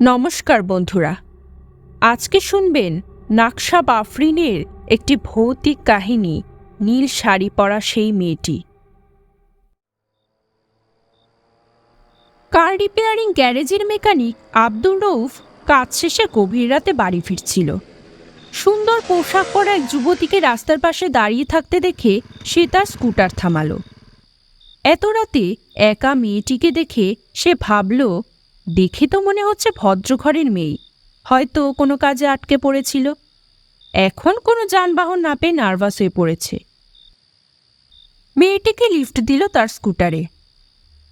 নমস্কার বন্ধুরা। আজকে শুনবেন নাকশা বাফরিনের একটি ভৌতিক কাহিনী, নীল শাড়ি পরা সেই মেয়েটি। কার রিপেয়ারিং গ্যারেজের মেকানিক আব্দুল রৌফ কাজ শেষে গভীর রাতে বাড়ি ফিরছিল। সুন্দর পোশাক পরা এক যুবতীকে রাস্তার পাশে দাঁড়িয়ে থাকতে দেখে সে তার স্কুটার থামালো। এত রাতে একা মেয়েটিকে দেখে সে ভাবল দেখে তো মনে হচ্ছে ভদ্রঘরের মেয়ে। হয়তো কোনো কাজে আটকে পড়েছিল। এখন কোনো যানবাহন না পেয়ে নার্ভাস হয়ে পড়েছে। মেয়েটিকে লিফট দিল তার স্কুটারে।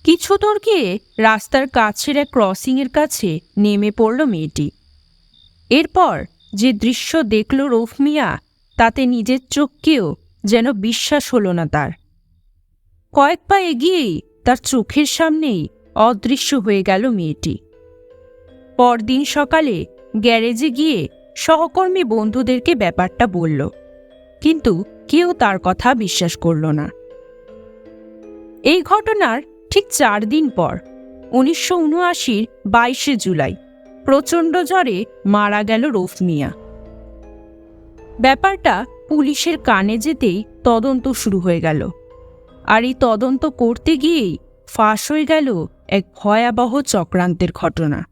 কিছু দূর গিয়ে রাস্তার কাছের এক ক্রসিংয়ের কাছে নেমে পড়ল মেয়েটি। এরপর যে দৃশ্য দেখল রৌফ মিয়া, তাতে নিজের চোখকেও যেন বিশ্বাস হলো না তার। কয়েক পা এগিয়েই তার চোখের সামনেই অদৃশ্য হয়ে গেল মেয়েটি। পরদিন সকালে গ্যারেজে গিয়ে সহকর্মী বন্ধুদেরকে ব্যাপারটা বলল, কিন্তু কেউ তার কথা বিশ্বাস করল না। এই ঘটনার ঠিক চার দিন পর, উনিশশো উনআশির বাইশে জুলাই, প্রচণ্ড জ্বরে মারা গেল রৌফ মিয়া। ব্যাপারটা পুলিশের কানে যেতেই তদন্ত শুরু হয়ে গেল। আর এই তদন্ত করতে গিয়েই ফাঁস হয়ে গেল এক ভয়াবহ চক্রান্তের ঘটনা।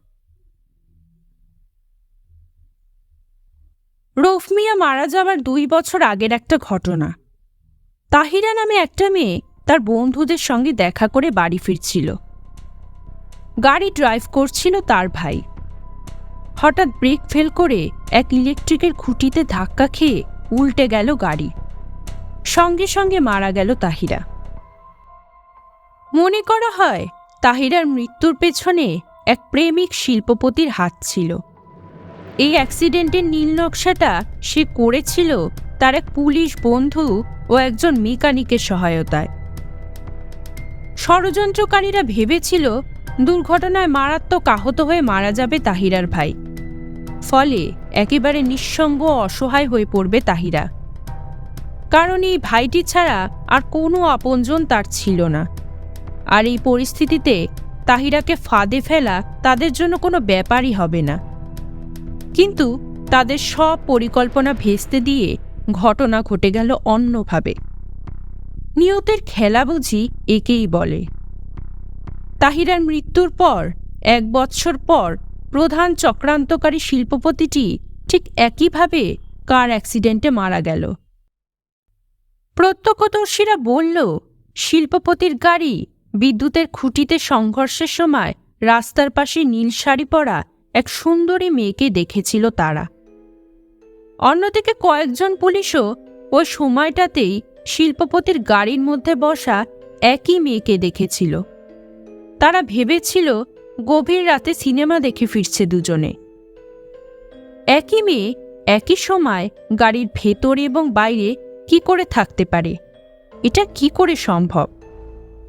রৌফ মিয়া মারা যাওয়ার দুই বছর আগের একটা ঘটনা। তাহিরা নামে একটা মেয়ে তার বন্ধুদের সঙ্গে দেখা করে বাড়ি ফিরছিল। গাড়ি ড্রাইভ করছিল তার ভাই। হঠাৎ ব্রেক ফেল করে এক ইলেকট্রিকের খুঁটিতে ধাক্কা খেয়ে উল্টে গেল গাড়ি। সঙ্গে সঙ্গে মারা গেল তাহিরা। মনে করা হয় তাহিরার মৃত্যুর পেছনে এক প্রেমিক শিল্পপতির হাত ছিল। এই অ্যাক্সিডেন্টের নীল নকশাটা সে করেছিল তার এক পুলিশ বন্ধু ও একজন মেকানিকের সহায়তায়। ষড়যন্ত্রকারীরা ভেবেছিল দুর্ঘটনায় মারাত্মক আহত হয়ে মারা যাবে তাহিরার ভাই। ফলে একেবারে নিঃসঙ্গ অসহায় হয়ে পড়বে তাহিরা। কারণ এই ভাইটি ছাড়া আর কোনো আপনজন তার ছিল না। আর এই পরিস্থিতিতে তাহিরাকে ফাঁদে ফেলা তাদের জন্য কোনো ব্যাপারই হবে না। কিন্তু তাদের সব পরিকল্পনা ভেস্তে দিয়ে ঘটনা ঘটে গেল অন্যভাবে। নিয়তের খেলা বুঝি একেই বলে। তাহিরার মৃত্যুর পর, এক বৎসর পর, প্রধান চক্রান্তকারী শিল্পপতিটি ঠিক একইভাবে কার অ্যাক্সিডেন্টে মারা গেল। প্রত্যক্ষদর্শীরা বলল, শিল্পপতির গাড়ি বিদ্যুতের খুঁটিতে সংঘর্ষের সময় রাস্তার পাশে নীল শাড়ি পরা এক সুন্দরী মেয়েকে দেখেছিল তারা। অন্যদিকে কয়েকজন পুলিশও ওই সময়টাতেই শিল্পপতির গাড়ির মধ্যে বসা একই মেয়েকে দেখেছিল। তারা ভেবেছিল, গভীর রাতে সিনেমা দেখে ফিরছে দুজনে। একই মেয়ে একই সময় গাড়ির ভেতরে এবং বাইরে কি করে থাকতে পারে? এটা কি করে সম্ভব?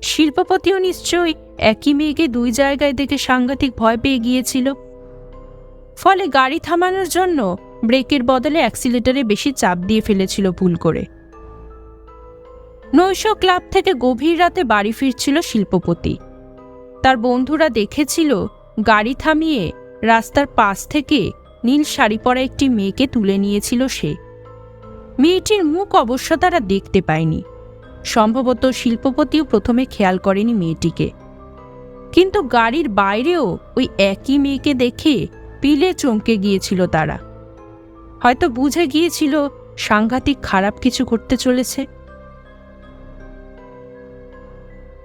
শিল্পপতিও নিশ্চয়ই একই মেয়েকে দুই জায়গায় দেখে সাংঘাতিক ভয় পেয়ে গিয়েছিল। ফলে গাড়ি থামানোর জন্য ব্রেকের বদলে অ্যাক্সিলেটারে বেশি চাপ দিয়ে ফেলেছিল ভুল করে। নৈশ ক্লাব থেকে গভীর রাতে বাড়ি ফিরছিল শিল্পপতি। তার বন্ধুরা দেখেছিল গাড়ি থামিয়ে রাস্তার পাশ থেকে নীল শাড়ি পরা একটি মেয়েকে তুলে নিয়েছিল সে। মেয়েটির মুখ অবশ্য তারা দেখতে পায়নি। সম্ভবত শিল্পপতিও প্রথমে খেয়াল করেনি মেয়েটিকে। কিন্তু গাড়ির বাইরেও ওই একই মেয়েকে দেখে পিলে চমকে গিয়েছিল তারা। হয়তো বুঝে গিয়েছিল সাংঘাতিক খারাপ কিছু করতে চলেছে।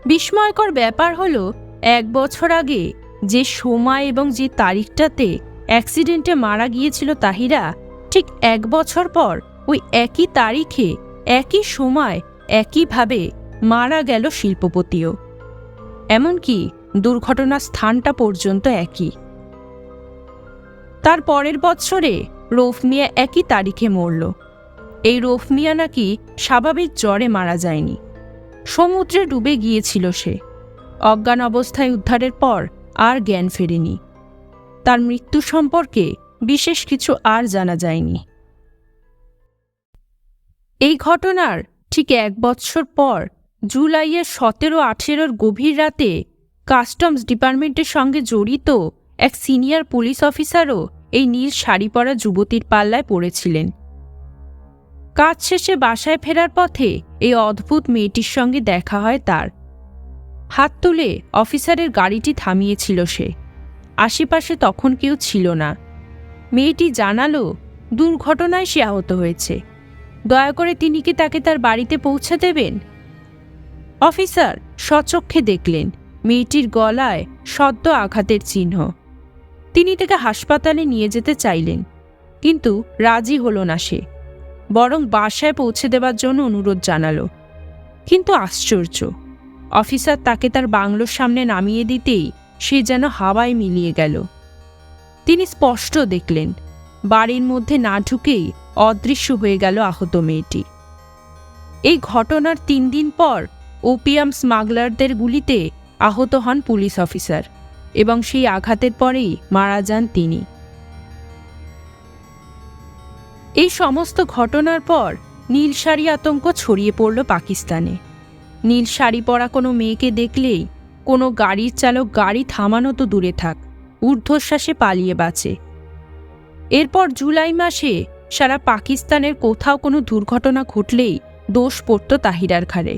বিস্ময়কর ব্যাপার হলো, এক বছর আগে যে সময় এবং যে তারিখটাতে অ্যাক্সিডেন্টে মারা গিয়েছিল তাহিরা, ঠিক এক বছর পর ওই একই তারিখে, একই সময় একইভাবে মারা গেল শিল্পপতিও। এমনকি দুর্ঘটনার স্থানটা পর্যন্ত একই। তার পরের বৎসরে রৌফ মিয়া একই তারিখে মরল। এই রৌফ মিয়া নাকি স্বাভাবিক জ্বরে মারা যায়নি। সমুদ্রে ডুবে গিয়েছিল সে। অজ্ঞান অবস্থায় উদ্ধারের পর আর জ্ঞান ফেরেনি। তার মৃত্যু সম্পর্কে বিশেষ কিছু আর জানা যায়নি। এই ঘটনার ঠিক এক বৎসর পর জুলাইয়ের সতেরো আঠেরোর গভীর রাতে কাস্টমস ডিপার্টমেন্টের সঙ্গে জড়িত এক সিনিয়র পুলিশ অফিসারও এই নীল শাড়ি পরা যুবতীর পাল্লায় পড়েছিলেন। কাজ শেষে বাসায় ফেরার পথে এই অদ্ভুত মেয়েটির সঙ্গে দেখা হয় তার। হাত তুলে অফিসারের গাড়িটি থামিয়েছিল সে। আশেপাশে তখন কেউ ছিল না। মেয়েটি জানালো, দুর্ঘটনায় সে আহত হয়েছে। দয়া করে তিনি কি তাকে তার বাড়িতে পৌঁছে দেবেন? অফিসার সচক্ষে দেখলেন মেয়েটির গলায় সদ্য আঘাতের চিহ্ন। তিনি তাকে হাসপাতালে নিয়ে যেতে চাইলেন, কিন্তু রাজি হলো না সে। বরং বাসায় পৌঁছে দেবার জন্য অনুরোধ জানালো। কিন্তু আশ্চর্য, অফিসার তাকে তার বাংলোর সামনে নামিয়ে দিতেই সে যেন হাওয়ায় মিলিয়ে গেল। তিনি স্পষ্ট দেখলেন, বাড়ির মধ্যে না ঢুকেই অদৃশ্য হয়ে গেল আহত মেয়েটি। এই ঘটনার তিন দিন পর ওপিয়াম স্মাগলারদের গুলিতে আহত হন পুলিশ অফিসার এবং সেই আঘাতের পরেই মারা যান তিনি। এই সমস্ত ঘটনার পর নীল শাড়ি আতঙ্ক ছড়িয়ে পড়ল পাকিস্তানে। নীল শাড়ি পরা কোনো মেয়েকে দেখলেই কোনো গাড়ির চালক গাড়ি থামানো তো দূরে থাক, ঊর্ধ্বশ্বাসে পালিয়ে বাঁচে। এরপর জুলাই মাসে সারা পাকিস্তানের কোথাও কোনো দুর্ঘটনা ঘটলেই দোষ পড়ত তাহিরার ঘাড়ে।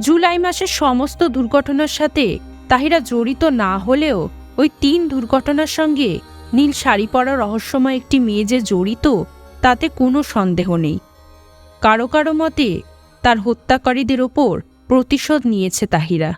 জুলাই মাসের সমস্ত দুর্ঘটনার সাথে তাহিরা জড়িত না হলেও ওই তিন দুর্ঘটনার সঙ্গে নীল শাড়ি পরা রহস্যময় একটি মেয়ে যে জড়িত, তাতে কোনো সন্দেহ নেই। কারও কারও মতে তার হত্যাকারীদের ওপর প্রতিশোধ নিয়েছে তাহিরা।